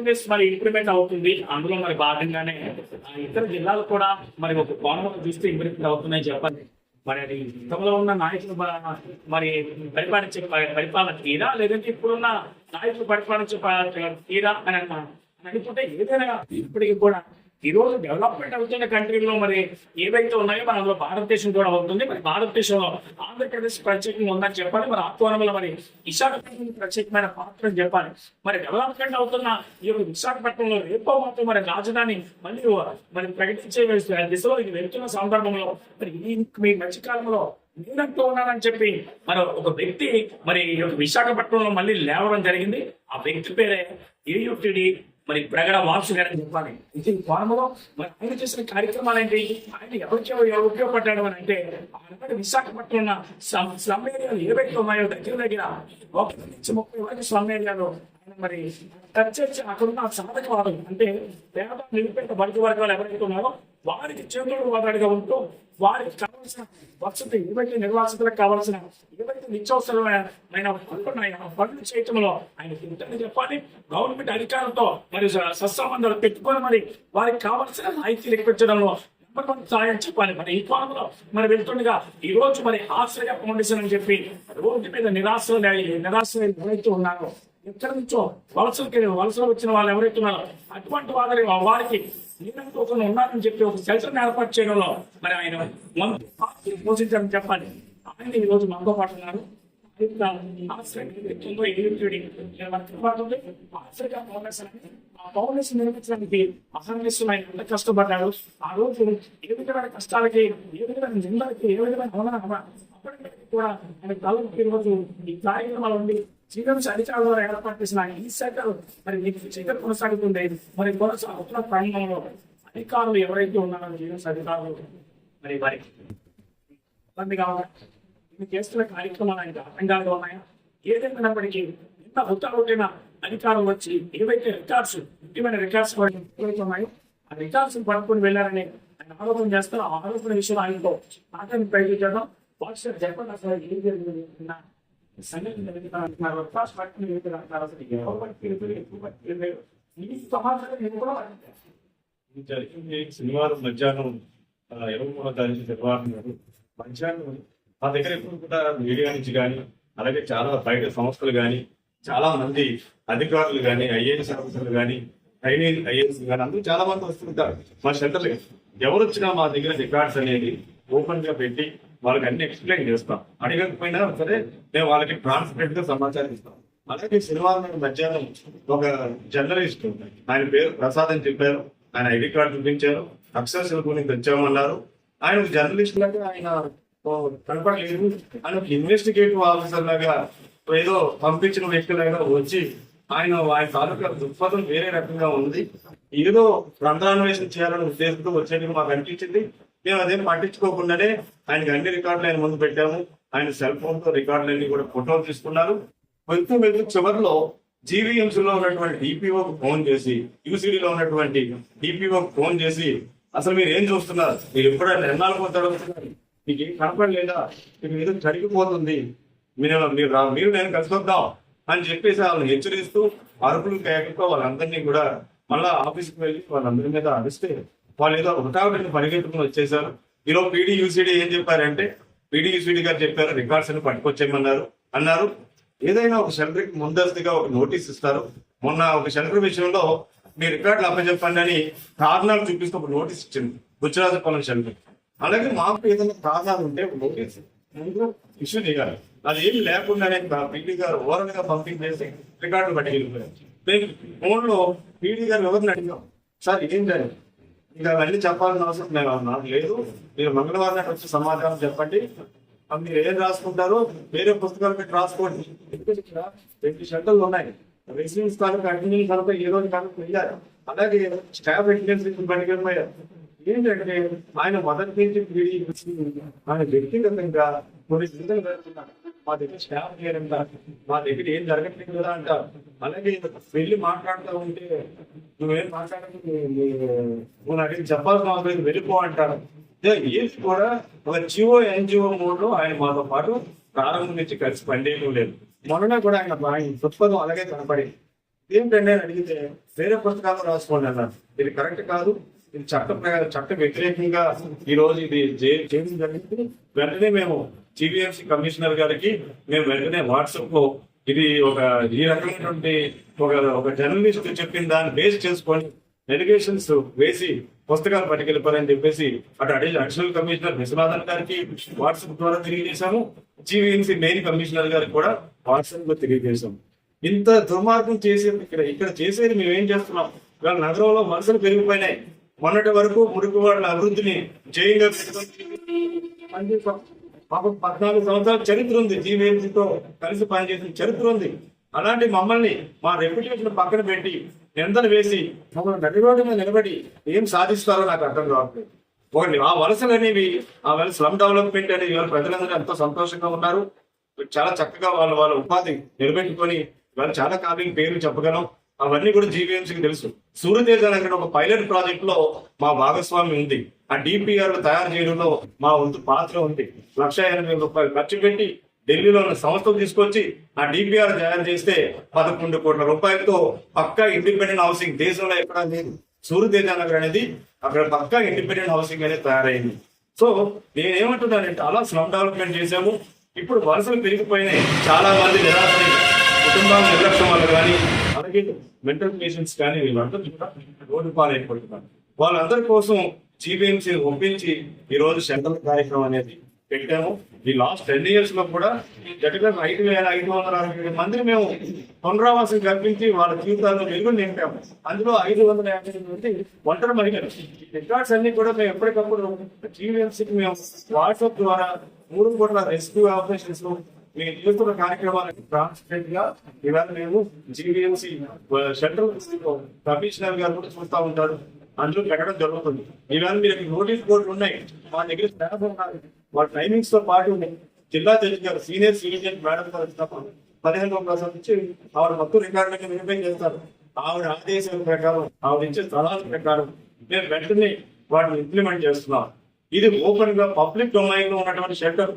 ఆంధ్రప్రదేశ్ మరి ఇంప్రూవ్మెంట్ అవుతుంది. అందులో మరి భాగంగానే ఇతర జిల్లాలు కూడా మరి ఒక కోణంలో చూస్తే ఇంప్రూవ్మెంట్ అవుతున్నాయి చెప్పాలి. మరి అది గతంలో ఉన్న నాయకులు మరి పరిపాలించే పరిపాలన తీరా? లేదంటే ఇప్పుడున్న నాయకులు పరిపాలించే తీరా? అని అని అనుకుంటే ఏదైనా ఇప్పటికీ కూడా ఈరోజు డెవలప్మెంట్ అవుతున్న కంట్రీలో మరి ఏవైతే ఉన్నాయో మన అందులో భారతదేశం కూడా అవుతుంది మరి భారతదేశంలో ఆంధ్రప్రదేశ్ ప్రత్యేకంగా ఉందని చెప్పాలి. మరి ఆత్మవరంలో మరి విశాఖపట్నం ప్రత్యేకమైన పాత్ర చెప్పాలి. మరి డెవలప్మెంట్ అవుతున్న ఈ విశాఖపట్నంలో రేపో మాత్రం మరి రాజధాని మళ్ళీ మరి ప్రకటించే దిశలో ఇది వెళ్తున్న సందర్భంలో మరి ఈ మీ మధ్యకాలంలో నేనంటూ ఉన్నానని చెప్పి మరి ఒక వ్యక్తి మరి ఈ విశాఖపట్నంలో మళ్ళీ లేవడం జరిగింది. ఆ వ్యక్తి పేరే ఏయుటిడి మరి ప్రగడ వాసు గారు చెప్పాలి. ఇది కోణంలో మరి ఆయన చేసిన కార్యక్రమాలు ఏంటి ఆయన ఎవరికి ఎవరు ఉపయోగపడ్డాడు అని అంటే ఆనాడు విశాఖపట్నం స్లమ్ ఏరియాలు ఏవైతే ఉన్నాయో దగ్గర దగ్గర ఒక నుంచి ముప్పై వరకు స్లమ్ ఏరియాలు ఆయన మరి చర్చ అక్కడున్న సాధకవాదం అంటే పేద నిలిపేట బడుగు వర్గాలు ఎవరైతే ఉన్నారో వారికి చేతులు వాదాడిగా ఉంటూ వారికి కావాల్సిన వసతి ఏవైతే నిర్వాసితులకు కావాల్సిన ఏవైతే నిత్యావసరమైన పనులు పనులు చేయటంలో ఆయన ఇంతని చెప్పాలి. గవర్నమెంట్ అధికారులతో మరి సత్సంబంధాలు పెట్టుకొని మరి వారికి కావాల్సిన రాయితీ లెక్కించడంలో నెంబర్ వన్ సాయం చెప్పాలి. మరి ఈ కోణంలో మరి వెళ్తుండగా ఈ రోజు మరి ఆశ్రయ ఫౌండేషన్ అని చెప్పి రోడ్డు మీద నిరాశ నిరాశ ఎవరైతే ఉన్నారో ఎక్కడి నుంచో వలసలకి వలసలు వచ్చిన వాళ్ళు ఎవరైతే ఉన్నారో అటువంటి వారి వారికి నేను ఒక ఉన్నానని చెప్పి ఒక సెల్టర్ ఏర్పాటు చేయడంలో మరి ఆయన మంత్రి పాత్ర పోషించాలని చెప్పాలి. ఆయన ఈ రోజు మనతో పాటు ఉన్నారు ఆశ్రయం ఫౌండేషన్ ఫౌండేషన్ నిర్మించడానికి అహర్నిశలు ఆయన ఎంత కష్టపడ్డాడు ఆ రోజు ఏ విధమైన కష్టాలకి ఏ విధమైన నిందలకి ఏ విధమైన అవమానం అప్పటికీ కూడా ఆయన తలకి ఈరోజు ఈ కార్యక్రమాలు ఉండి జీవన అధికారుల ద్వారా ఏర్పాటు చేసిన ఈ శాఖలు మరి మీకు చీకటి కొనసాగుతుంది మరి కొనసాగుతున్న ప్రాంతంలో అధికారులు ఎవరైతే ఉన్నారో జీవన అధికారులు మరి వారికి. ఇబ్బంది కావాలి మీరు చేస్తున్న కార్యక్రమాలు ఆయన ఆటంకాలుగా ఉన్నాయా? ఏదైనప్పటికీ ఎంత ఉత్తరవుతున్న అధికారులు వచ్చి ఏవైతే రికార్డ్స్ ముఖ్యమైన రికార్డ్స్ ఏవైతే ఉన్నాయో ఆ రికార్డ్స్ పడుకొని వెళ్ళారని ఆయన ఆరోపణ చేస్తారు. ఆ ఆరోపణ విషయంలో ఆయనతో మాట్లాడి ప్రయత్నించడం వాట్సాప్ చెప్పండి అసలు ఏం జరిగింది అసలు ఎవరు ఎక్కువ సమాచారం నేను కూడా ఇది జరిగింది శనివారం మధ్యాహ్నం ఇరవై మూడో తారీఖు శనివారం మధ్యాహ్నం మా దగ్గర ఎప్పుడు కూడా మీడియా నుంచి కానీ అలాగే చాలా బయట సంస్థలు కానీ చాలా మంది అధికారులు కానీ ఐఏఎస్ ఆఫీసర్లు కానీ ట్రైనింగ్ ఐఏఎస్ కానీ అందరూ చాలా మంది వస్తుంటారు మా సెంటర్ ఎవరు వచ్చినా మా దగ్గర రికార్డ్స్ అనేది ఓపెన్గా పెట్టి వాళ్ళకి అన్ని ఎక్స్ప్లెయిన్ చేస్తాం. అడగకపోయినా సరే మేము వాళ్ళకి ట్రాన్స్పరెంట్గా సమాచారం ఇస్తాం. అలాగే శనివారం మధ్యాహ్నం ఒక జర్నలిస్ట్ ఆయన పేరు ప్రసాద్ అని చెప్పారు. ఆయన ఐడి కార్డు చూపించారు. అక్షరశిల గురించి తెచ్చామన్నారు. ఆయన జర్నలిస్ట్ లాగా ఆయన కనపడలేదు. ఆయన ఒక ఇన్వెస్టిగేటివ్ ఆఫీసర్ లాగా ఏదో పంపించిన వ్యక్తి లాగా వచ్చి ఆయన ఆయన తాలూకా దృక్పథం వేరే రకంగా ఉంది. ఏదో రంధ్రాన్వేషణ చేయాలనే ఉద్దేశంతో వచ్చేందుకు మాకు అనిపించింది. మేము అదేం పట్టించుకోకుండానే ఆయనకి అన్ని రికార్డులు ఆయన ముందు పెట్టాము. ఆయన సెల్ ఫోన్తో రికార్డులన్నీ కూడా ఫోటోలు తీసుకున్నారు. వెళ్తూ వెళ్తూ చివరిలో జీవీఎంసీ లో ఉన్నటువంటి డిపిఓకి ఫోన్ చేసి యూసీడీలో ఉన్నటువంటి డిపిఓకి ఫోన్ చేసి అసలు మీరు ఏం చూస్తున్నారు? మీరు ఎప్పుడైనా ఎన్నాళ్ళు పోతాడు మీకు ఏం కనపడలేదా? మీకు ఏదో జరిగిపోతుంది. మీరు మీరు రా- మీరు నేను కలుసుకొద్దాం అని చెప్పేసి వాళ్ళని హెచ్చరిస్తూ అరుపులు కేకలతో వాళ్ళందరినీ కూడా మళ్ళా ఆఫీస్కి వెళ్ళి వాళ్ళందరి మీద అరిస్తే వాళ్ళు ఏదో ఒకటావిడిని పరిగెత్తుకుని వచ్చేసారు. ఈలో పీడీ యూసీడీ ఏం చెప్పారంటే పీడీ యూసీడీ గారు చెప్పారు రికార్డ్స్ అని పట్టుకొచ్చేయమన్నారు. అన్నారు ఏదైనా ఒక సెంటర్కి ముందస్తుగా ఒక నోటీస్ ఇస్తారు. మొన్న ఒక సెంటర్ విషయంలో మీ రికార్డులు అప్పచెప్పండి అని కారణాలు చూపిస్తూ ఒక నోటీస్ ఇచ్చింది. గుజరాత్ పొలం సెంటర్ అలాగే మాకు ఏదైనా కారణాలు ఉంటే ఒక నోటీస్ ముందు ఇష్యూ చేయాలి. అది ఏమి లేకుండానే పీడీ గారు ఓవరాల్గా పంపింగ్ చేసి రికార్డులు పట్టుకెళ్ళిపోయారు. మేము పీడీ గారు ఎవరిని అడిగాం? సార్ ఏం జరిగింది? ఇంకా అవన్నీ చెప్పాల్సిన అవసరం నేను అన్నాను లేదు మీరు మంగళవారం నాడు వచ్చి సమాధానం చెప్పండి. మీరు ఏం రాసుకుంటారో వేరే పుస్తకాలు పెట్టి రాసుకోండి. రెండు షెడ్యూల్ ఉన్నాయి. రెసిడెన్స్ కనుక అటెండెన్స్ కనుక ఈ రోజు కనుక వెళ్ళారు అలాగే స్టాఫ్ అటెండెన్స్ పనికిపోయారు ఏంటంటే ఆయన మొదటి నుంచి ఆయన వ్యక్తిగతంగా కొన్ని నిందలు పెడుతున్నారు మా దగ్గర స్టాఫ్ లేరంట మా దగ్గర ఏం జరగట్లేదు కదా అంటారు అలాగే వెళ్ళి మాట్లాడుతూ ఉంటే నువ్వేం మాట్లాడదు నువ్వు నాకు చెప్పాల్సిన అవసరం లేదు వెళ్ళిపో అంటాడు. ఇదే ఏది కూడా? ఒక జియో ఎన్జిఓ మోడ్ ఆయన మాతో పాటు ప్రారంభం నుంచి కలిసి పనిచేయడం లేదు. మొన్ననే కూడా ఆయన ఆయన దృక్పథం అలాగే కనపడింది. ఏంటంటే అడిగితే వేరే పుస్తకాలు రాసుకోండి అన్నారు. ఇది కరెక్ట్ కాదు. చట్ట చట్ట వ్యతిరేకంగా ఈ రోజు ఇది చేయడం జరిగింది? వెంటనే మేము జీవీఎంసీ కమిషనర్ గారికి మేము వెంటనే వాట్సాప్లో ఇది ఒక ఈ రకమైనటువంటి ఒక ఒక జర్నలిస్ట్ చెప్పిన దాన్ని బేస్ చేసుకొని డెలిగేషన్స్ వేసి పుస్తకాలు పట్టుకెళ్ళిపోరని చెప్పేసి అటు అడిషనల్ కమిషనర్ విశ్వనాథన్ గారికి వాట్సాప్ ద్వారా తెలియజేశాము. జీవీఎంసీ మెయిన్ కమిషనర్ గారికి కూడా వాట్సాప్లో తెలియజేశాము. ఇంత దుర్మార్గం చేసేది ఇక్కడ ఇక్కడ చేసేది మేము ఏం చేస్తున్నాం? ఇవాళ నగరంలో మనుషులు పెరిగిపోయినాయి. మొన్నటి వరకు మురుగువాడల అభివృద్ధిని జయంగా పెట్టుకొని పద్నాలుగు సంవత్సరాల చరిత్ర ఉంది. జీవీఎంసీతో కలిసి పనిచేసిన చరిత్ర ఉంది. అలాంటి మమ్మల్ని మా రెప్యుటేషన్ పక్కన పెట్టి నిందలు వేసి మమ్మల్ని నడిరోడ్డు మీద నిలబడి ఏం సాధిస్తారో నాకు అర్థం కావట్లేదు. ఒకటి ఆ వలసలు అనేవి ఆ వలస స్లమ్ డెవలప్మెంట్ అనేది ఇవాళ ప్రజలందరూ ఎంతో సంతోషంగా ఉన్నారు. చాలా చక్కగా వాళ్ళ వాళ్ళ ఉపాధి నిలబెట్టుకొని వాళ్ళు చాలా కాలం పేరు చెప్పగలం. అవన్నీ కూడా జీవీఎంసీకి తెలుసు. సూర్యతేజ నగర్ ఒక పైలట్ ప్రాజెక్ట్లో మా భాగస్వామి ఉంది. ఆ డిపిఆర్ తయారు చేయడంలో మా వంతు పాత్ర ఉంది. లక్ష ఎనభై రూపాయలు ఖర్చు పెట్టి ఢిల్లీలో ఉన్న సంస్థలు తీసుకొచ్చి ఆ డిపిఆర్ తయారు చేస్తే పదకొండు కోట్ల రూపాయలతో పక్కా ఇండిపెండెంట్ హౌసింగ్ దేశంలో ఎక్కడా లేదు. సూర్యతేజ నగర్ అనేది అక్కడ పక్కా ఇండిపెండెంట్ హౌసింగ్ అనేది తయారైంది. సో నేనేమంటున్నానంటే అలా స్లమ్ డెవలప్మెంట్ చేశాము. ఇప్పుడు వలసలు పెరిగిపోయినాయి. చాలా మంది నిరాశ కుటుంబాల నిర్లక్ష్యం వల్ల కానీ అలాగే మెంటల్ పేషెంట్స్ కానీ వీళ్ళందరూ కూడా రోడ్డు పాలైపోతున్నారు. వాళ్ళందరి కోసం జీవీఎంసీ ఒప్పించి ఈ రోజు సెంట్రల్ కార్యక్రమం అనేది పెట్టాము. ఈ లాస్ట్ టెన్ ఇయర్స్లో కూడా గట్టిగా ఐదు వేల ఐదు వందల అరవై ఏడు మందిని మేము పునరావాసం కల్పించి వాళ్ళ జీవితాల్లో వెలుగు నింపాము. అందులో ఐదు వందల యాభై మంది ఒంటరి మహిళలు. రికార్డ్స్ అన్ని కూడా మేము ఎప్పటికప్పుడు జీవీఎంసీకి మేము వాట్సాప్ ద్వారా మూడు కోట్ల రెస్క్యూ ఆపరేషన్స్ మీరు చేస్తున్న కార్యక్రమాలకు ట్రాన్స్పరెంట్గా ఇవాళ మేము జీవీఎంసీ సెంట్రల్ కమిషనర్ గారు కూడా చూస్తా ఉంటారు. అందులో పెట్టడం జరుగుతుంది. ఈవేళ మీరు నోటీస్ బోర్డులు ఉన్నాయి. మా దగ్గర స్టాఫ్ ఉన్నారు మా టైమింగ్స్తో పాటు జిల్లా జడ్జి గారు సీనియర్ సిటిజన్ మేడం గారు వచ్చినప్పుడు పదిహేను వందల నుంచి ఆవిడ మొత్తం రికార్డులకి వెరిఫై చేస్తారు. ఆవిడ ఆదేశాల ప్రకారం ఆవిడ ఇచ్చే స్థలాల ప్రకారం మేము వెంటనే వాటిని ఇంప్లిమెంట్ చేస్తున్నాం. ఇది ఓపెన్గా పబ్లిక్ డొమైన్లో ఉన్నటువంటి షెల్టర్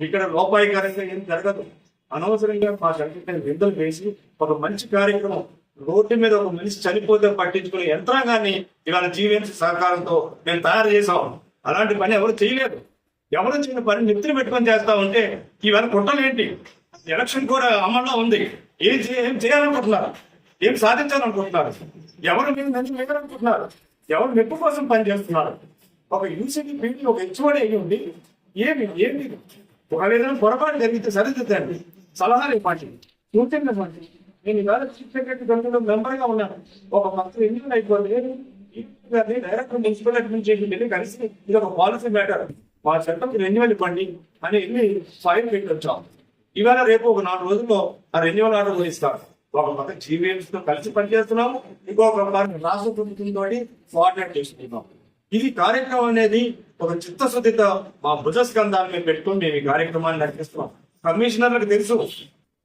ఇక్కడ లోపాయికారంగా ఏం జరగదు. అనవసరంగా మా సంఘటన విడుదల వేసి ఒక మంచి కార్యక్రమం రోడ్డు మీద ఒక మనిషి చనిపోతే పట్టించుకునే యంత్రాంగాన్ని ఇవాళ జీవీఎంసీ సహకారంతో మేము తయారు చేసాం అలాంటి పని ఎవరు చేయలేదు. ఎవరు చేయని పని నిద్ర పెట్టుకొని చేస్తా ఉంటే ఇవాళ కుట్రలు ఏంటి? ఎలక్షన్ కూడా అమల్లో ఉంది. ఏం ఏం చేయాలనుకుంటున్నారు? ఏం సాధించాలనుకుంటున్నారు? ఎవరు మీద మంచి వేయాలనుకుంటున్నారు? ఎవరు మెప్పు కోసం పనిచేస్తున్నారు? ఒక యూసీడీ పీడీ ఒక హెచ్ఓడి అయ్యి ఉండి ఏమి ఏమి ఒకవేళ ఏదైనా పొరపాటు జరిగితే సరిదిద్దండి సలహాలు ఇవ్వండి. సూచనలు ఇవ్వండి. నేను ఇవాళ చీఫ్ సెక్రటరీ కమిటీలో మెంబర్గా ఉన్నాను. ఒక మంత్రి ఎన్నికలు అయిపోలేదు? గారిని డైరెక్టర్ మున్సిపల్ అడ్మినిస్ట్రేషన్ వెళ్ళి కలిసి ఇది ఒక పాలసీ మ్యాటర్ మా చట్టం రెన్యువల్ ఇవ్వండి అని వెళ్ళి ఫైల్ పెట్టి వచ్చాం ఇవాళ రేపు ఒక నాలుగు రోజుల్లో ఆ రెన్యువల్ ఆర్డర్ కూడా ఇస్తారు ఒక పక్క జీవీఎంస్తో కలిసి పనిచేస్తున్నాము. ఇంకొక పక్క రాష్ట్ర ప్రభుత్వంతో కోఆర్డినేట్ చేస్తున్నాము ఇది కార్యక్రమం అనేది ఒక చిత్తశుద్ధితో మా భుజస్కంధాల మీద పెట్టుకుని మేము ఈ కార్యక్రమాన్ని నడిపిస్తున్నాం. కమిషనర్లకు తెలుసు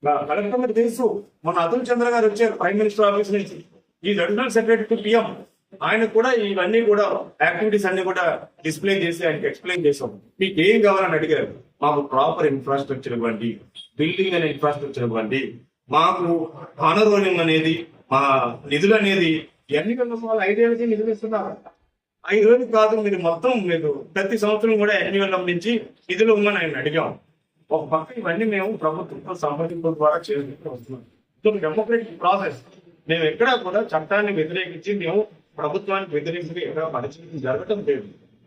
నా కలెక్టర్లకు తెలుసు. మొన్న అతుల్ చంద్ర గారు వచ్చారు ప్రైమ్ మినిస్టర్ ఆఫీస్ నుంచి. ఈ అడిషనల్ సెక్రటరీ టు పిఎం ఆయన కూడా ఇవన్నీ కూడా యాక్టివిటీస్ అన్ని కూడా డిస్ప్లే చేసి ఆయనకి ఎక్స్ప్లెయిన్ చేసాం మీకు ఏం కావాలని అడిగారు? మాకు ప్రాపర్ ఇన్ఫ్రాస్ట్రక్చర్ ఇవ్వండి బిల్డింగ్ అనే ఇన్ఫ్రాస్ట్రక్చర్ ఇవ్వండి. మాకు ఆనరోలియం అనేది మా నిధులు అనేది ఎన్నికల వాళ్ళు ఐదేళ్ళకి నిధులు ఇస్తున్నారు? ఐదు రోజులు కాదు మీరు మొత్తం మీరు ప్రతి సంవత్సరం కూడా ఎన్నికల నుంచి నిధులు ఇవ్వమని ఆయన అడిగాం. ఒక పక్క ఇవన్నీ మేము ప్రభుత్వంతో సంప్రదింపుల ద్వారా చేసుకుంటూ వస్తున్నాం. సో డెమోక్రటిక్ ప్రాసెస్ మేము ఎక్కడా కూడా చట్టాన్ని వ్యతిరేకించి మేము ప్రభుత్వానికి వ్యతిరేకించి ఎక్కడ పరిచయం జరగటం లేదు.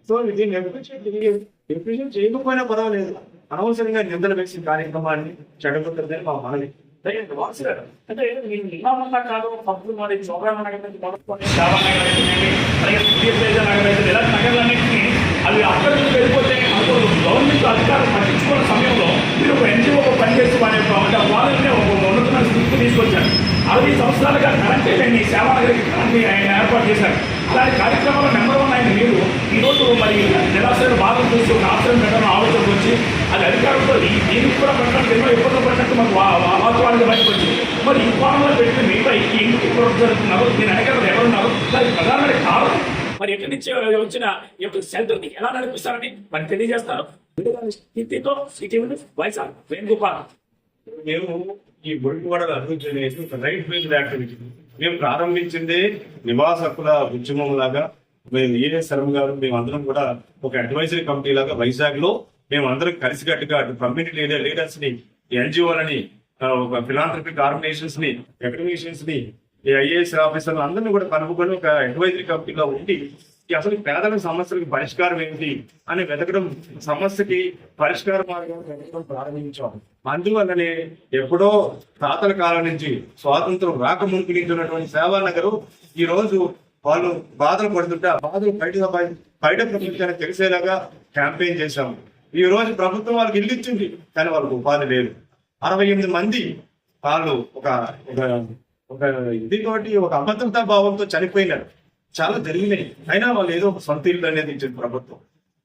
సో ఇది ఎఫిషియన్ చేయకపోయినా పర్వాలేదు. అనవసరంగా నిందలు వేసిన కార్యక్రమాన్ని చెడగొట్టదని మా మనవి అంటే కాదు పప్పులు మరి చౌకాల నగర్ మొదలుకొని శావా నగర్ ఇలాంటి నగరాలన్నింటినీ అవి అక్కడి నుంచి వెళ్ళిపోతే మనకు గవర్నమెంట్ అధికారులు పట్టించుకున్న సమయంలో మీరు ఒక ఎన్జిఓ పనిచేస్తూ వారి అంటే వాళ్ళని ఒక ఉన్నతమైన స్థితికి తీసుకొచ్చారు అరవై సంవత్సరాలుగా కరెంట్ లేని సేవా కరెంట్ ఏర్పాటు చేశారు అలాంటి కార్యక్రమాల్లో నెంబర్ ఈరోజు మరి జలాశయాలు బాధలు చూస్తూ ఒక ఆశ్రయం పెట్టడం ఆలోచనకు వచ్చి అది అధికారంతో దీనికి కూడా పెట్టడానికి ఎన్నో ఇబ్బందులు పడినట్టు మాకు వా- వాస్తవానికి బయటకు వచ్చింది మరి ఈ కోణంలో పెట్టిన మిగతా ఈ ఇంటికి జరుగుతున్నారు దీని వెనకాల ఎవరున్నారు దానికి ప్రధానమైన కారణం మరి ఎక్కడి నుంచి వచ్చిన ఈ యొక్క సెంటర్ని ఎలా నడిపిస్తారని మరి తెలియజేస్తారు. స్థితితో సిటీ వైఎస్ఆర్ వేణుగోపాల్. మేము ఈ మురికివాడల అభివృద్ధి అనేది ఒక రైట్ బేస్డ్ యాక్టివిటీ మేము ప్రారంభించిందే నివాస హక్కుల ఉద్యమం లాగా మేము ఏ శర్మ గారు మేము అందరం కూడా ఒక అడ్వైజరీ కమిటీ లాగా వైజాగ్లో మేము అందరం కలిసికట్టుగా అటు కమ్యూనిటీ లీడర్ లీడర్స్ని ఎన్జిఓలని ఒక ఫిలాంథ్రపిక్ ఆర్గనైజేషన్స్ని అకాడమిషియన్స్ని ఐఏఎస్ ఆఫీసర్లు అందరినీ కూడా కనుక్కొని ఒక అడ్వైజరీ కమిటీలో ఉండి అసలు పేదల సమస్యలకు పరిష్కారం ఏంటి అని వెతకడం సమస్యకి పరిష్కార మార్గం వెతకడం ప్రారంభించాం అందువల్లనే ఎప్పుడో తాతల కాలం నుంచి స్వాతంత్రం రాకముందు నుంచి ఉన్నటువంటి సేవానగరు ఈ రోజు వాళ్ళు బాధలు పడుతుంటే ఆ బాధలు బయట బయట ప్రపంచానికి తెలిసేలాగా క్యాంపెయిన్ చేశాము ఈ రోజు ప్రభుత్వం వాళ్ళకి ఇల్లు ఇచ్చింది కానీ వాళ్ళకి ఉపాధి లేదు. అరవై ఎనిమిది మంది వాళ్ళు ఒక ఒక ఒక ఇదితోటి ఒక అబద్ధతా భావంతో చనిపోయినారు. చాలా జరిగినాయి. అయినా వాళ్ళు ఏదో ఒక సొంత ఇల్లు అనేది ఇచ్చింది ప్రభుత్వం.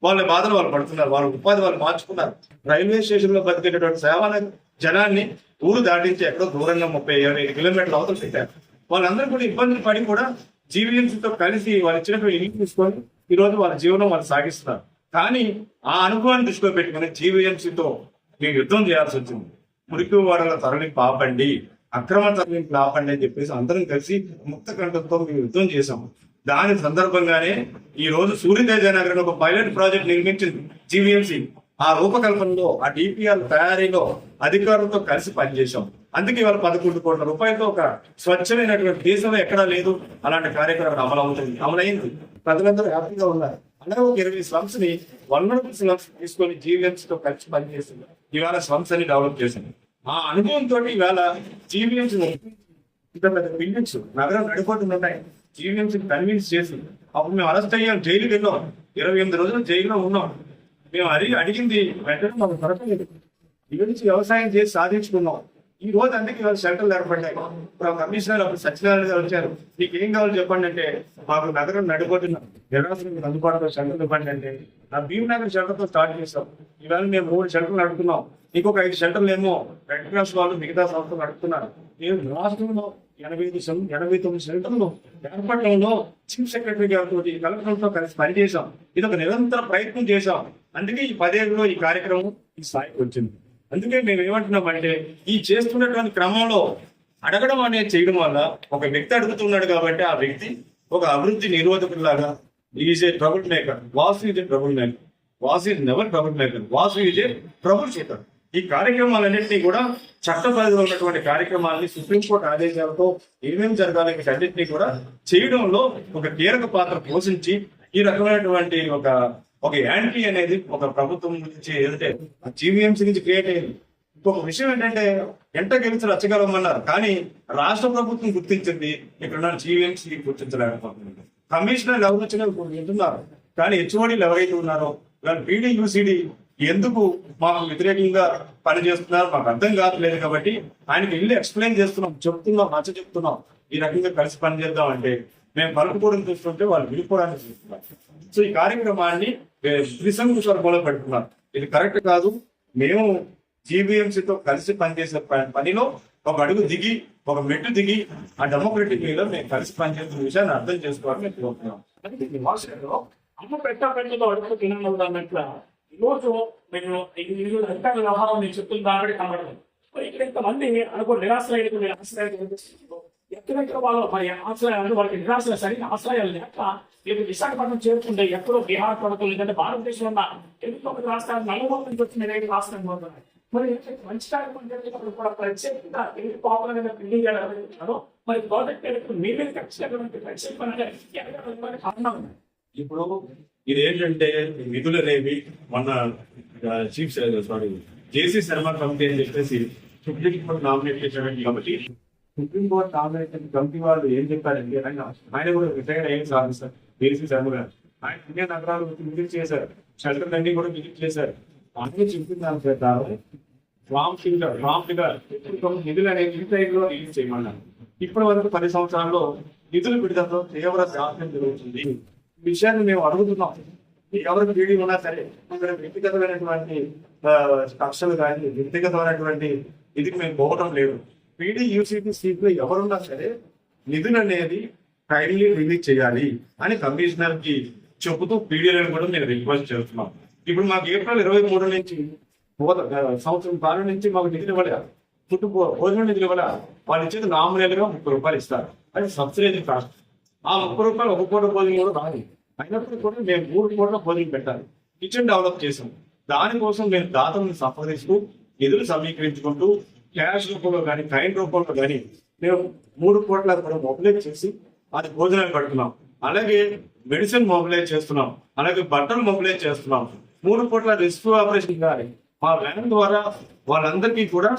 వాళ్ళ బాధలు వాళ్ళు పడుతున్నారు వాళ్ళ ఉపాధి వాళ్ళు మార్చుకున్నారు. రైల్వే స్టేషన్లో బతికేటటువంటి సేవల జనాన్ని ఊరు దాటించి ఎక్కడో దూరంగా ముప్పై ఇరవై ఐదు కిలోమీటర్ల అవతల పెట్టారు. వాళ్ళందరూ కూడా ఇబ్బందులు పడి కూడా జీవీఎంసీతో కలిసి వాళ్ళు ఇచ్చినటువంటి ఇల్లు తీసుకొని ఈ రోజు వాళ్ళ జీవనం వాళ్ళు సాగిస్తున్నారు. కానీ ఆ అనుభవాన్ని దృష్టిలో పెట్టుకుని జీవీఎంసీతో మీరు యుద్ధం చేయాల్సి వచ్చింది. మురికి వాడల తరలింపు ఆపండి అక్రమ తరలింపు ఆపండి అని చెప్పేసి అందరం కలిసి ముక్త కంఠంతో మేము యుద్ధం చేశాము. దాని సందర్భంగానే ఈ రోజు సూర్యతేజ నగరంలో ఒక పైలట్ ప్రాజెక్ట్ నిర్మించింది జీవీఎంసీ. ఆ రూపకల్పనలో ఆ డిపిఆర్ తయారీలో అధికారులతో కలిసి పనిచేశాం అందుకే ఇవాళ పదకొండు కోట్ల రూపాయలతో ఒక స్వచ్ఛమైనటువంటి దేశంలో ఎక్కడా లేదు అలాంటి కార్యక్రమం అమలు అవుతుంది అమలైంది. ప్రజలందరూ హ్యాపీగా ఉన్నారు. అలాగే ఒక ఇరవై స్లమ్స్ని వనరబుల్ స్లమ్స్ తీసుకొని జీవిఎంస్తో కలిసి పనిచేసింది ఇవాళ స్లమ్స్ అని డెవలప్ చేసింది ఆ అనుభవంతో ఇవాళ జీవీఎంసీ ఇంత పెద్ద బిల్డింగ్స్ నగరం నడిపోతుంది ఉన్నాయి. జీవీఎంసీ కన్విన్స్ చేసి అప్పుడు మేము అరెస్ట్ అయ్యాం జైలుకి వెళ్ళాం ఇరవై ఎనిమిది రోజులు జైల్లో ఉన్నాం. మేము అడిగి అడిగింది వెంటనే మాకు దొరకలేదు. ఇక నుంచి వ్యవసాయం చేసి సాధించుకున్నాం. ఈ రోజు అందుకే ఇవాళ షెల్టర్లు ఏర్పడ్డాయి. ఇప్పుడు కమిషనర్ అప్పుడు సత్యనారాయణ గారు వచ్చారు. మీకు ఏం కావాలో చెప్పండి అంటే మాకు నగరం నడిపోతున్నాం నిరాశకు అందుబాటులో షెల్టర్ ఇవ్వండి అంటే నా భీమనగర్ నగర్ స్టార్ట్ చేస్తాం ఇవాళ మేము మూడు షెల్టర్లు నడుపుతున్నాం. ఇంకొక ఐదు షెల్టర్లు ఏమో రెడ్ క్రాస్ వాళ్ళు మిగతా సంస్థలు నడుపుతున్నారు. నేను రాష్ట్రంలో ఎనభై ఐదు ఎనభై తొమ్మిది సెంటర్లు ఏర్పడడంలో చీఫ్ సెక్రటరీ గారితో కలెక్టర్తో కలిసి పనిచేశాం. ఇది ఒక నిరంతర ప్రయత్నం చేశాం. అందుకే ఈ పదేళ్ళలో ఈ కార్యక్రమం ఈ స్థాయికి వచ్చింది. అందుకే మేము ఏమంటున్నామంటే ఈ చేస్తున్నటువంటి క్రమంలో అడగడం అనేది చేయడం వల్ల ఒక వ్యక్తి అడుగుతున్నాడు కాబట్టి ఆ వ్యక్తి ఒక అభివృద్ధి నిరోధకులాగా is a troublemaker Vasu is a troublemaker Vasu is never troublemaker Vasu is a troubleshooter ఈ కార్యక్రమాలన్నింటినీ కూడా చట్ట పరిధిలో ఉన్నటువంటి కార్యక్రమాలని సుప్రీంకోర్టు ఆదేశాలతో ఏమేమి జరగాలి వీటన్నింటినీ కూడా చేయడంలో ఒక కీలక పాత్ర పోషించి ఈ రకమైనటువంటి ఒక ఒక యాంటీ అనేది ఒక ప్రభుత్వం నుంచి ఏదంటే జీవీఎంసీ నుంచి క్రియేట్ అయింది. ఇంకొక విషయం ఏంటంటే ఎంట గెలిచి రచ్చగలమన్నారు కానీ రాష్ట్ర ప్రభుత్వం గుర్తించింది ఇక్కడ జీవీఎంసీ గుర్తించలేకపోతుంది కమిషనర్లు ఎవరు వచ్చినా వింటున్నారు. కానీ హెచ్ఓడీలు ఎవరైతే ఉన్నారో వాళ్ళు పీడీ యూసీడీ ఎందుకు మాకు వ్యతిరేకంగా పనిచేస్తున్నారు మాకు అర్థం కావట్లేదు కాబట్టి ఆయనకి వెళ్ళి ఎక్స్ప్లెయిన్ చేస్తున్నాం చెప్తున్నాం నచ్చ చెప్తున్నాం. ఈ రకంగా కలిసి పనిచేద్దాం అంటే మేము పలుకుపోవడం చూస్తుంటే వాళ్ళు విడిపోవడానికి చూస్తున్నారు. సో ఈ కార్యక్రమాన్ని త్రిసంగు స్వరూపంలో పెడుతున్నారు ఇది కరెక్ట్ కాదు. మేము జీబీఎంసీతో తో కలిసి పనిచేసే పనిలో ఒక అడుగు దిగి ఒక మెట్టు దిగి ఆ డెమోక్రటిక్ వేలో మేము కలిసి పనిచేస్తున్న విషయాన్ని అర్థం చేసుకోవాలని మేము కోరుతున్నాం. అమ్మ పెట్ట పెట్టలో అడుగు తినాలి ఈరోజు మీరు ఈ రోజు వ్యవహారం నేను చెప్తున్న దాని కనబడదు మరి ఇక్కడ ఇంతమంది అనుకో నిరాశ్రయులకు మీరు ఎక్కడెక్కడ వాళ్ళు మరి ఆశ్రయాలు వాళ్ళకి నిరాశ్రయ సరైన ఆశ్రయాలు లేక వీళ్ళు విశాఖపట్నం చేరుకుంటే ఎక్కడో బీహార్ పడకలు లేదంటే భారతదేశంలో ఉన్న ఎనిమిది ఒక రాష్ట్రాలు నలుగురు నుంచి వచ్చిన ఏడు రాష్ట్రం పోతున్నాయి మరి మంచి కార్యక్రమం జరిగినప్పుడు కూడా ప్రత్యేకంగా ఎన్ని పాపులర్ బిల్డింగ్ ఉన్నారో మరి ప్రాజెక్ట్ మీరు మీద ఖచ్చితంగా ప్రత్యేకమైన కారణం ఇప్పుడు ఇది ఏంటంటే నిధులు అనేవి మొన్న chief sorry J C Sharma committee అని చెప్పేసి సుప్రీం కోర్టు నామినేట్ చేశారండి కాబట్టి సుప్రీం కోర్టు కమిటీ వాళ్ళు ఏం చెప్పారంటే ఆయన ఆయన కూడా రిటైర్ అయ్యేది కాదు సార్ బీసీ శర్మ గారు. ఆయన అన్ని నగరాలు విజిట్ చేశారు. షెల్టర్ అన్ని కూడా విజిట్ చేశారు. అన్ని చెప్పిన దాని ప్రకారం రామ్ ఫిల్టర్ రామ్గా నిధులు అనేది ఈ టైంలో రిలీజ్ చేయమన్నారు. ఇప్పటి వరకు పది సంవత్సరాల్లో నిధులు విడుదలలో తీవ్ర జాప్యం జరుగుతుంది. ఈ విషయాన్ని మేము అడుగుతున్నాం. ఎవరికి బీడీ ఉన్నా సరే ఇక్కడ వ్యక్తిగతమైనటువంటి కక్షలు కానీ వ్యక్తిగతమైనటువంటి ఇది మేము పోవడం లేదు. పీడీ యూసీటీ సీట్లో ఎవరున్నా సరే నిధులు అనేది టైమ్లీ రిలీజ్ చేయాలి అని కమిషనర్కి చెబుతూ పీడీలను కూడా నేను రిక్వెస్ట్ చేస్తున్నాం. ఇప్పుడు మాకు ఏప్రిల్ ఇరవై మూడు నుంచి సంవత్సరం కాలం నుంచి మాకు నిధులు ఇవ్వలేదు ఫుడ్ భోజనం నిధులు కూడా వాళ్ళు ఇచ్చేది నామినల్గా ముప్పై రూపాయలు ఇస్తారు. అది సబ్సిడీ కాస్ట్. ఆ ముప్పై రూపాయలు ఒక పూట భోజనం కూడా రాదు అయినప్పటికీ కూడా మేము మూడు పూటల భోజనం పెట్టాలి. కిచెన్ డెవలప్ చేసాం దానికోసం మేము దాతలను సంప్రదిస్తూ నిధులు సమీకరించుకుంటూ క్యాష్ రూపంలో కానీ కైన్ రూపంలో కానీ మేము మూడు కోట్ల కూడా మొబిలైజ్ చేసి అది భోజనాలు పెడుతున్నాం. అలాగే మెడిసిన్ మొబిలైజ్ చేస్తున్నాం. అలాగే బట్టలు మొబిలైజ్ చేస్తున్నాం. మూడు కోట్ల రెస్క్యూ ఆపరేషన్ కానీ మా వ్యాన్ ద్వారా వాళ్ళందరికీ కూడా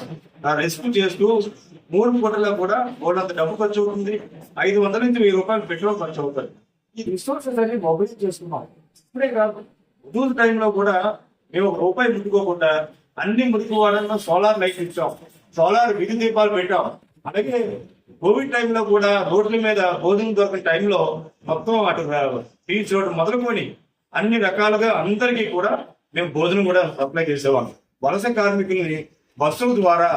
రెస్క్యూ చేస్తూ మూడు కోట్లలో కూడా వాళ్ళంత డబ్బు ఖర్చు అవుతుంది. ఐదు వందల నుంచి వెయ్యి రూపాయలు పెట్రోల్ ఖర్చు అవుతుంది. ఈ రిసోర్సెస్ అన్ని మొబైల్ చేస్తున్నాం. ఇప్పుడే కాదు టైంలో కూడా మేము ఒక రూపాయి ముట్టుకోకుండా అన్ని మురికి వాడల్లో సోలార్ లైట్ ఇచ్చాం. సోలార్ విధి దీపాలు పెట్టాం. అలాగే కోవిడ్ టైంలో కూడా రోడ్ల మీద భోజనం దొరికిన టైంలో మొత్తం అటు బీచ్ రోడ్ మొదలుకొని అన్ని రకాలుగా అందరికీ కూడా మేము భోజనం కూడా సప్లై చేసేవాళ్ళం. వలస కార్మికుల్ని బస్సుల ద్వారా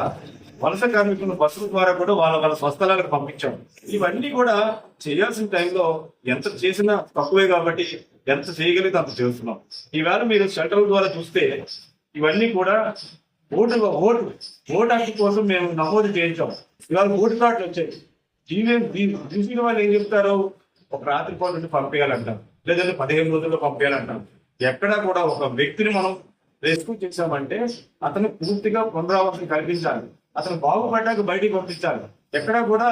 వలస కార్మికులను బస్సుల ద్వారా కూడా వాళ్ళ వాళ్ళ స్వస్థలాలకు పంపించాం. ఇవన్నీ కూడా చేయాల్సిన టైంలో ఎంత చేసినా తక్కువే కాబట్టి ఎంత చేయగలిగితే అంత చేస్తున్నాం. ఈవేళ మీరు సెంట్రల్ ద్వారా చూస్తే ఇవన్నీ కూడా ఓటు ఓటు ఓటు హక్కు కోసం మేము నమోదు చేయించాం. ఇవాళ ఓటు కార్డులు వచ్చాయి. చూసిన వాళ్ళు ఏం చెప్తారు ఒక రాత్రి పాటు నుండి లేదంటే పదిహేను రోజుల్లో పంపించాలంటాం ఎక్కడా కూడా ఒక వ్యక్తిని మనం రెస్క్యూ చేశామంటే అతను పూర్తిగా పునరావాసం కల్పించాలి. అతను బాగుపడ్డాక బయటికి పంపించాలి. ఎక్కడా కూడా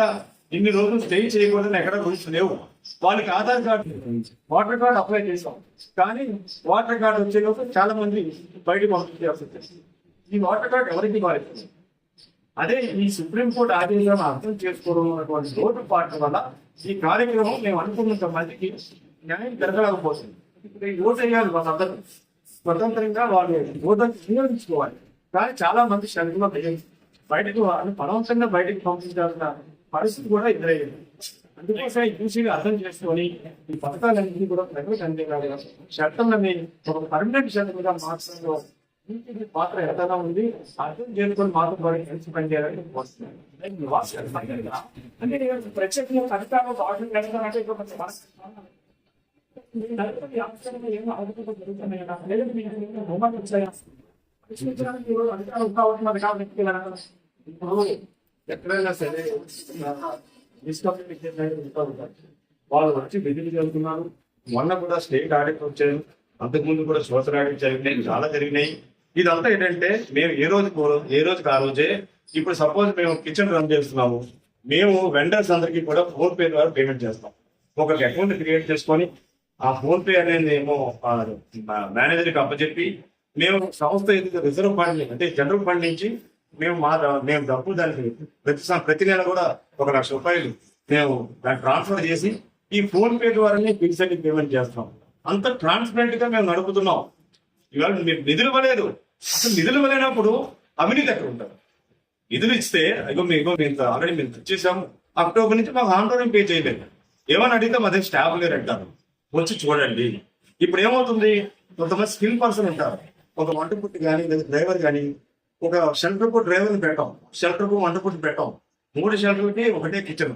ఇన్ని రోజులు స్టే చేయకూడదని ఎక్కడ రూల్స్ లేవు. వాళ్ళకి Aadhaar card water card apply చేసాం కానీ వాటర్ కార్డు వచ్చే లోపు చాలా మంది బయటికి పంపించాల్సి వచ్చింది. ఈ వాటర్ ఎవరికి వారికి అదే ఈ సుప్రీంకోర్టు ఆదేశాలను అర్థం చేసుకోవడం అన్నటువంటి లోటుపాట్ల వల్ల ఈ కార్యక్రమం మేము అనుకున్నంత మందికి న్యాయం జరగలేకపోతుంది. ఇప్పుడు ఈ ఓటు వేయాలి వాళ్ళందరూ. స్వతంత్రంగా వాళ్ళు ఓటర్ని వినియోగించుకోవాలి. కానీ చాలా మంది శరీరంలో బయటకు వాళ్ళని బలవంతంగా బయటకు పంపించాల్సిన పరిస్థితి కూడా ఎదురయ్యింది అందుకోసం ఈ చూసి అర్థం చేసుకొని ఈ పథకాలన్నింటినీ కూడా ప్రజలకు అందేలాగా చట్టంలోని ఒక పర్మనెంట్ చట్టంగా మార్చడంలో పాత్ర ఎంతగా ఉంది. అర్థం చేసుకొని మాత్రం పాటు కలిసి పనిచేయాలని వస్తున్నాను అంటే నేను ప్రత్యేకంగా అధికారులు భాషలు కడతానంటే ఇప్పుడు ఎక్కడైనా సరే వాళ్ళు వచ్చి విధులు జరుగుతున్నారు మొన్న కూడా స్టేట్ ఆడిట్ వచ్చారు. అంతకుముందు కూడా సోషల్ ఆడిట్ జరిగినాయి చాలా జరిగినాయి. ఇదంతా ఏంటంటే మేము ఏ రోజు ఏ రోజుకి ఆ రోజే ఇప్పుడు సపోజ్ మేము కిచెన్ రన్ చేస్తున్నాము మేము వెండర్స్ అందరికీ కూడా ఫోన్ పే ద్వారా పేమెంట్ చేస్తాం. ఒక అకౌంట్ క్రియేట్ చేసుకొని ఆ ఫోన్ పే అనేది ఏమో మేనేజర్కి అప్పచెప్పి మేము సంస్థ ఏదైతే రిజర్వ్ ఫండ్ అంటే జనరల్ ఫండ్ నుంచి మేము మా మేము డబ్బు దానికి ప్రతి సం- ప్రతి నెల కూడా ఒక లక్ష రూపాయలు మేము దాన్ని ట్రాన్స్ఫర్ చేసి ఈ ఫోన్ పే ద్వారానే బిల్స్ పేమెంట్ చేస్తాం. అంత ట్రాన్స్పరెంట్గా మేము నడుపుతున్నాం. ఇవాళ మీరు నిధులు ఇవ్వలేదు. అసలు నిధులు ఇవ్వలేనప్పుడు అవినీతి ఎక్కడ ఉంటారు నిధులు ఇస్తే ఇగో మీకు మేము ఆల్రెడీ మేము తెచ్చేసాము. అక్టోబర్ నుంచి మాకు ఆందోళన పే చేయలేదు. ఏమని అడిగితే అదే స్టాఫ్ లేరు అంటారు. వచ్చి చూడండి. ఇప్పుడు ఏమవుతుంది? కొంతమంది స్కిల్ పర్సన్ ఉంటారు. ఒక వంట పుట్టి కానీ లేదా డ్రైవర్ కానీ ఒక షెల్టర్కు డ్రైవర్ని పెట్టాం. షెల్టర్కు కు వంట పుట్టి పెట్టాం. మూడు షెల్టర్కి ఒకటే కిచెన్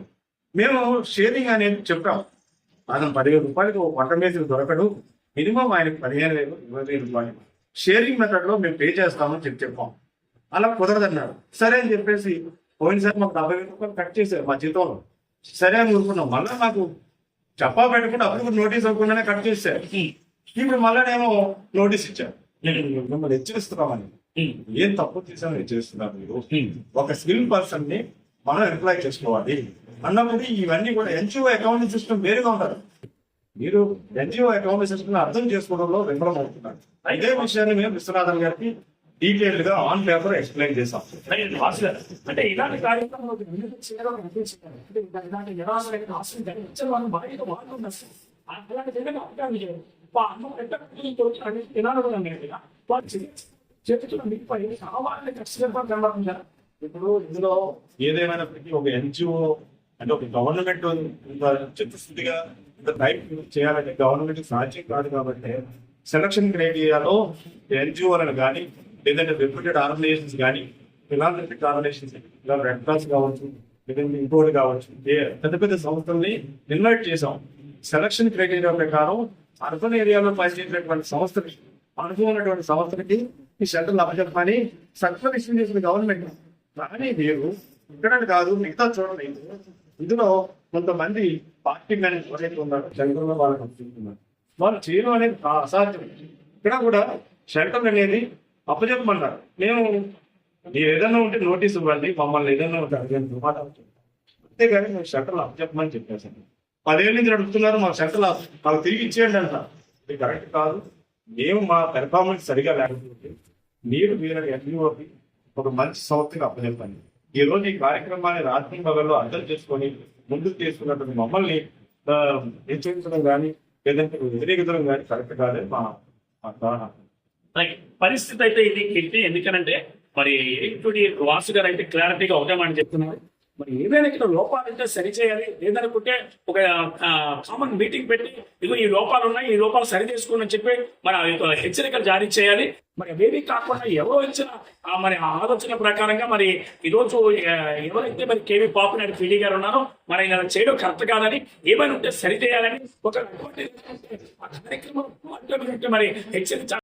మేము షేరింగ్ అనేది చెప్పాం. అతను పదివేల రూపాయలకి ఒక వంట మీద దొరకడు. మినిమం ఆయనకి పదిహేను వేలు ఇరవై వేలు రూపాయలు షేరింగ్ మెథడ్లో మేము పే చేస్తామని చెప్పి చెప్పాం. అలా కుదరదన్నాడు సరే అని చెప్పేసి పోయినసారి మాకు డెబ్బై వేల రూపాయలు కట్ చేశారు మా జీతంలో. సరే అని ఊరుకున్నాం. మళ్ళీ నాకు చెప్పా పెట్టకుండా అప్పుడు నోటీస్ అవ్వకుండానే కట్ చేశారు. ఇప్పుడు మళ్ళానేమో నోటీస్ ఇచ్చారు. మిమ్మల్ని హెచ్చరిస్తున్నామని. ఏం తప్పు చేశామని హెచ్చరిస్తున్నారు మీరు. ఒక స్కిల్ పర్సన్ని మనం ఎంప్లాయ్ చేసుకోవాలి. అన్నప్పుడు ఇవన్నీ కూడా ఎన్జిఓ అకౌంటింగ్ సిస్టమ్ వేరుగా ఉంటారు మీరు ఎన్జిఓ సిస్టమ్ అర్థం చేసుకోవడంలో విఫలం అవుతున్నారు ఇదే విషయాన్ని మేము విశ్వనాథన్ గారికి డీటెయిల్డ్గా ఆన్ పేపర్ ఎక్స్ప్లెయిన్ చేసాం అంటే ఇలాంటి కార్యక్రమం ఒక వినూత్న చేయడం అనిపించింది? అంటే ఇలా- ఇలాంటి నిరాశమైన ఆశలు ఇచ్చిన వాళ్ళు బాధ్యత వాళ్ళు ఉన్నారు. అలాంటి జగన్ అవకాశం చేయాలి అన్నం ఎక్కడ తినాలి కూడా లేదు వాళ్ళు చేతిలో మిగిలిపోయి కావాలని ఖచ్చితంగా కనబడుతుంది ఇప్పుడు ఇందులో ఏదేమైనప్పటికీ ఒక ఎన్జిఓ అంటే ఒక గవర్నమెంట్ చిత్తశుద్ధిగా ఇంత టైప్ చేయాలంటే గవర్నమెంట్ సాధ్యం కాదు కాబట్టి సెలక్షన్ క్రైటీరియాలో ఎన్జిఓలను కానీ లేదంటే రెప్యూటెడ్ ఆర్గనైజేషన్స్ కానీ ఫిలాంథ్రపిక్ ఆర్గనైజేషన్స్ ఇలా రెడ్ క్రాస్ కావచ్చు లేదంటే ఇంకోటి కావచ్చు ఏ పెద్ద పెద్ద సంస్థల్ని ఇన్వైట్ చేసాం సెలక్షన్ క్రైటీరియా ప్రకారం అర్బన్ ఏరియాలో పనిచేసినటువంటి సంస్థకి అనుభవం ఉన్నటువంటి సంస్థలకి ఈ షెల్టర్లు అప్పచెప్పని సర్టిఫికేట్ ఇష్యూ చేసిన గవర్నమెంట్ కానీ మీరు ఇక్కడ కాదు మిగతా చూడండి ఇందులో కొంతమంది పార్టీ మేనేజ్ ఎవరైతే ఉన్నారో సెంటర్లో వాళ్ళని అప్పచెప్తున్నారు వాళ్ళు చేయడం అనేది అసాధ్యం. ఇక్కడ కూడా షెల్టర్ అనేది అప్పచెప్పమన్నారు మేము మీరు ఏదైనా ఉంటే నోటీస్ ఇవ్వండి మమ్మల్ని ఏదైనా ఉంటే అడిగాను మాట అంతేగాని మేము షెల్టర్లు అప్పచెప్పమని చెప్పేసాను పదేళ్ళ నుంచి నడుపుతున్నారు మా షెల్టర్లు మాకు తిరిగి ఇచ్చేయండి అంట. ఇది కరెక్ట్ కాదు. మేము మా పెర్ఫార్మెన్స్ సరిగా లేకపోతే మీరు మీరు ఎన్జిఓకి ఒక మంచి సంస్థకి అప్పచెప్పండి ఈ రోజు ఈ కార్యక్రమాన్ని రాత్రి పగల్లో అర్థం చేసుకొని ముందుకు తీసుకున్నటువంటి మమ్మల్ని హెచ్చరించడం కానీ లేదంటే వ్యతిరేకించడం కానీ కరెక్ట్ కాదని మా పరిస్థితి అయితే ఇది ఎందుకంటే ఎందుకనంటే మరి ఇప్పుడు వాసు గారు అయితే క్లారిటీగా ఒకటే మాట చెప్తున్నారు. మరి ఏదైనా ఇక్కడ లోపాలు ఉంటే సరి చేయాలి. లేదనుకుంటే ఒక కామన్ మీటింగ్ పెట్టి ఇదిగో ఈ లోపాలు ఉన్నాయి ఈ లోపాలు సరి చేసుకోండి అని చెప్పి మరి హెచ్చరికలు జారీ చేయాలి. మరి అవేవి కాకుండా ఎవరో ఇచ్చిన మరి ఆలోచన ప్రకారంగా మరి ఈరోజు ఎవరైతే మరి కేవీ పాపినాడు పీడీ గారు ఉన్నారో మరి ఆయన చేయడం కరెక్ట్ కాదని ఏమైనా ఉంటే సరిచేయాలని ఒక కార్యక్రమం అంటే మరి హెచ్చరించాలి